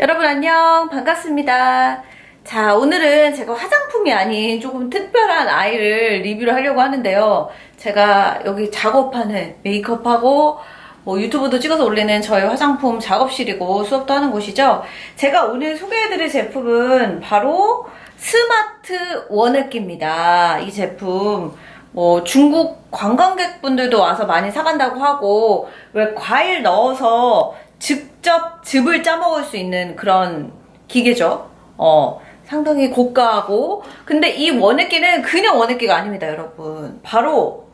여러분 안녕. 반갑습니다. 자 오늘은 제가 화장품이 아닌 조금 특별한 아이를 리뷰를 하려고 하는데요. 제가 여기 작업하는 메이크업하고 뭐 유튜브도 찍어서 올리는 저희 화장품 작업실이고 수업도 하는 곳이죠. 제가 오늘 소개해드릴 제품은 바로 스마트 원액기입니다. 이 제품 뭐 중국 관광객분들도 와서 많이 사간다고 하고 왜 과일 넣어서 직접 즙을 짜 먹을 수 있는 그런 기계죠. 어, 상당히 고가하고 근데 이 원액기는 그냥 원액기가 아닙니다, 여러분. 바로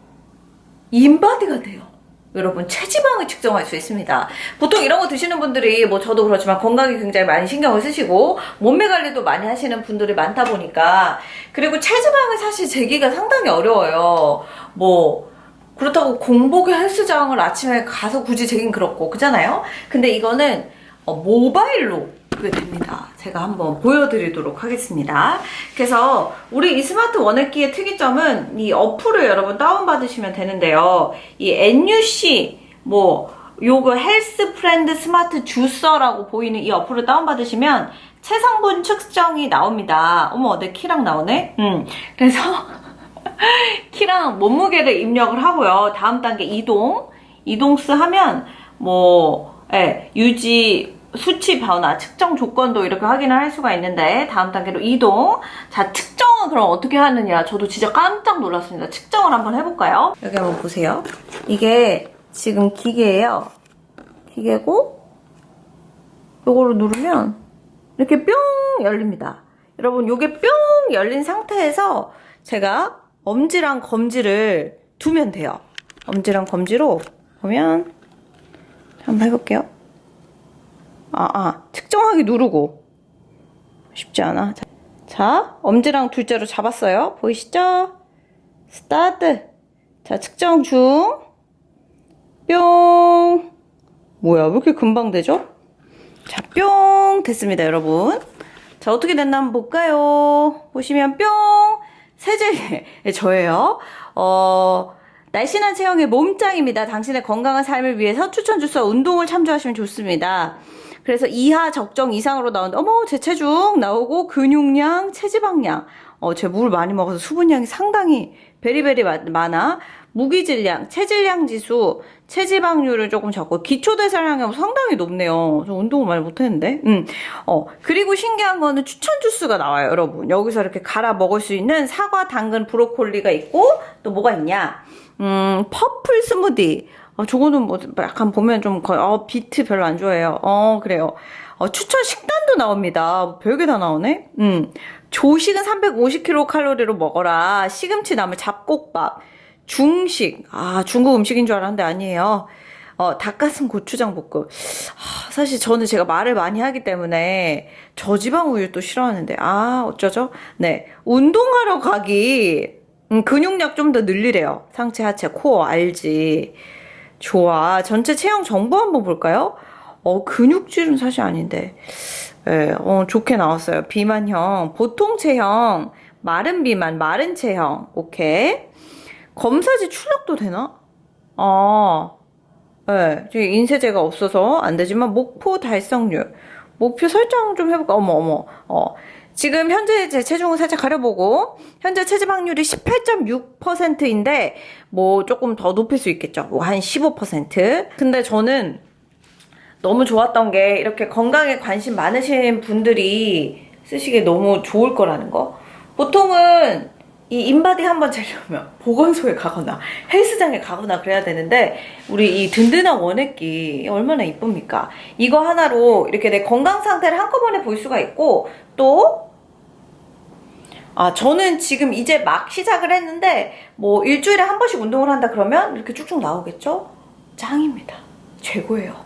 인바디가 돼요. 여러분 체지방을 측정할 수 있습니다. 보통 이런 거 드시는 분들이 뭐 저도 그렇지만 건강에 굉장히 많이 신경을 쓰시고 몸매 관리도 많이 하시는 분들이 많다 보니까 그리고 체지방을 사실 재기가 상당히 어려워요. 뭐 그렇다고 공복에 헬스장을 아침에 가서 굳이 재긴 그렇고 그잖아요. 근데 이거는 어, 모바일로 그게 됩니다. 제가 한번 보여드리도록 하겠습니다. 그래서 우리 이 스마트 원액기의 특이점은 이 어플을 여러분 다운받으시면 되는데요. 이 NUC 뭐 요거 헬스 프렌드 스마트 주서라고 보이는 이 어플을 다운받으시면 체성분 측정이 나옵니다. 어머 내 키랑 나오네? 음 그래서 키랑 몸무게를 입력을 하고요. 다음 단계 이동. 이동스 하면 뭐 예, 유지 수치 변화, 측정 조건도 이렇게 확인을 할 수가 있는데 다음 단계로 이동. 자, 측정은 그럼 어떻게 하느냐? 저도 진짜 깜짝 놀랐습니다. 측정을 한번 해볼까요? 여기 한번 보세요. 이게 지금 기계예요. 기계고 요거를 누르면 이렇게 뿅 열립니다. 여러분 요게 뿅 열린 상태에서 제가 엄지랑 검지를 두면 돼요. 엄지랑 검지로 보면 한번 해볼게요. 아, 아, 측정하기 누르고 쉽지 않아. 자, 자, 엄지랑 둘째로 잡았어요. 보이시죠? 스타트. 자, 측정 중. 뿅. 뭐야, 왜 이렇게 금방 되죠? 자, 뿅 됐습니다, 여러분. 자, 어떻게 됐나 한번 볼까요? 보시면 뿅 세제 예, 저예요. 어, 날씬한 체형의 몸짱입니다. 당신의 건강한 삶을 위해서 추천 주서 운동을 참조하시면 좋습니다. 그래서 이하 적정 이상으로 나오는데 어머 제 체중 나오고 근육량, 체지방량 어, 제 물을 많이 먹어서 수분량이 상당히 베리베리 마- 많아. 무기질량, 체질량 지수, 체지방률은 조금 적고 기초대사량이 상당히 높네요. 저 운동을 많이 못했는데. 음. 어 그리고 신기한 거는 추천 주스가 나와요, 여러분. 여기서 이렇게 갈아 먹을 수 있는 사과, 당근, 브로콜리가 있고 또 뭐가 있냐? 음 퍼플 스무디. 어, 저거는 뭐 약간 보면 좀 거의 어 비트 별로 안 좋아해요. 어 그래요. 어, 추천 식단도 나옵니다. 별게 다 나오네. 음. 조식은 350kcal로 먹어라. 시금치 나물 잡곡밥. 중식. 아, 중국 음식인 줄 알았는데 아니에요. 어, 닭가슴 고추장 볶음. 아, 사실 저는 제가 말을 많이 하기 때문에 저지방 우유 또 싫어하는데. 아, 어쩌죠? 네. 운동하러 가기. 음, 근육량 좀 더 늘리래요. 상체, 하체, 코어, 알지. 좋아. 전체 체형 정보 한번 볼까요? 어, 근육질은 사실 아닌데. 예, 어, 좋게 나왔어요. 비만형, 보통 체형, 마른 비만, 마른 체형. 오케이. 검사지 출력도 되나? 아, 예, 지금 인쇄제가 없어서 안 되지만 목표 달성률. 목표 설정 좀 해볼까? 어머, 어머, 어. 지금 현재 제 체중을 살짝 가려보고, 현재 체지방률이 18.6%인데, 뭐 조금 더 높일 수 있겠죠. 뭐 한 15%. 근데 저는 너무 좋았던 게 이렇게 건강에 관심 많으신 분들이 쓰시기에 너무 좋을 거라는 거. 보통은 이 인바디 한번 재려면 보건소에 가거나 헬스장에 가거나 그래야 되는데 우리 이 든든한 원액기 얼마나 이쁩니까? 이거 하나로 이렇게 내 건강 상태를 한꺼번에 볼 수가 있고 또 아, 저는 지금 이제 막 시작을 했는데, 뭐, 일주일에 한 번씩 운동을 한다 그러면 이렇게 쭉쭉 나오겠죠? 짱입니다. 최고예요.